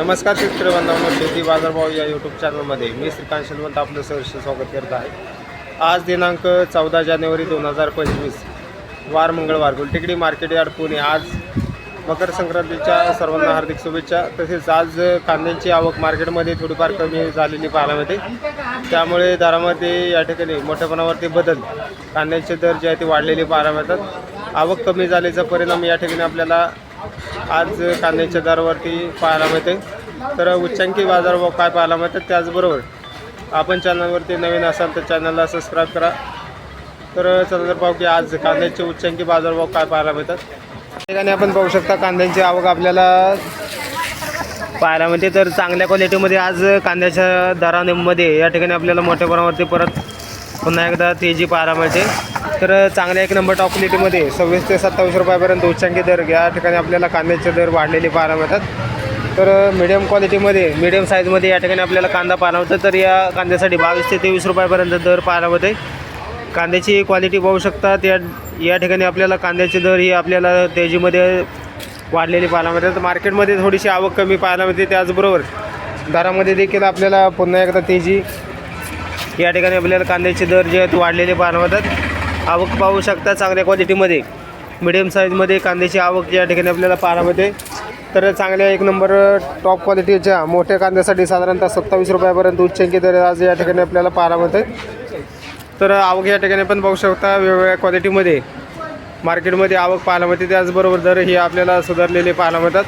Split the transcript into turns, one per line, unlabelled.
नमस्कार शेतकरी बांधवांनो शेती बाजारभाव या यूट्यूब चॅनलमध्ये मी श्रीकांत शेलवंत आपलं सहर्ष स्वागत करत आहे. आज दिनांक चौदा जानेवारी दोन हजार पंचवीस वार मंगळवार. Gultekdi market yard Pune. आज मकर संक्रांतीच्या सर्वांना हार्दिक शुभेच्छा. तसेच आज कांद्यांची आवक मार्केटमध्ये थोडीफार कमी झालेली पाहायला मिळते. त्यामुळे दरामध्ये या ठिकाणी मोठ्या प्रमाणावरती बदल कांद्यांचे दर जे आहे ते वाढलेले पाहायला मिळतात. आवक कमी झाल्याचा परिणाम या ठिकाणी आपल्याला आज कांद्याच्या दरावरती पाहायला मिळते. तर उच्चांकी बाजारभाव काय पाहायला मिळतात त्याचबरोबर आपण चॅनलवरती नवीन असाल तर चॅनलला सबस्क्राईब करा. तर चला तर पाहू की आज कांद्याचे उच्चांकी बाजारभाव काय पाहायला मिळतात. ठिकाणी आपण पाहू शकता कांद्यांची आवक आपल्याला पाहायला मिळते. तर चांगल्या क्वालिटीमध्ये आज कांद्याच्या दरामध्ये या ठिकाणी आपल्याला मोठ्या प्रमाणावरती परत पुन्हा एकदा तेजी पाहायला मिळते तर चांगल्या एक नंबर टॉप क्वालिटीमध्ये सव्वीस ते सत्तावीस रुपयापर्यंत उच्चांकी दर. या ठिकाणी आपल्याला कांद्याचे दर वाढलेले पाहायला मिळतात. तर मिडियम क्वालिटीमध्ये मिडियम साईजमध्ये या ठिकाणी आपल्याला कांदा पाहायला मिळतो. तर या कांद्यासाठी बावीस ते तेवीस रुपयापर्यंत दर पाहायला मिळते कांद्याची क्वालिटी पाहू शकतात या या ठिकाणी आपल्याला कांद्याचे दर ही आपल्याला तेजीमध्ये वाढलेली पाहायला मिळतात. मार्केटमध्ये थोडीशी आवक कमी पाहायला मिळते. त्याचबरोबर दरामध्ये देखील आपल्याला पुन्हा एकदा तेजी या ठिकाणी आपल्याला कांद्याचे दर जे आहेत वाढलेले पाहायला मिळतात आवक पाहू शकता चांगल्या क्वालिटीमध्ये. मिडियम साईजमध्ये कांद्याची आवक या ठिकाणी आपल्याला पाहायला मिळते तर चांगल्या एक नंबर टॉप क्वालिटीच्या मोठ्या कांद्यासाठी साधारणतः सत्तावीस रुपयापर्यंत उच्चांकी दर आज या ठिकाणी आपल्याला पाहायला मिळते तर आवक या ठिकाणी पण पाहू शकता वेगवेगळ्या क्वालिटीमध्ये मार्केटमध्ये आवक पाहायला मिळते त्याचबरोबर दर हे आपल्याला सुधारलेले पाहायला मिळतात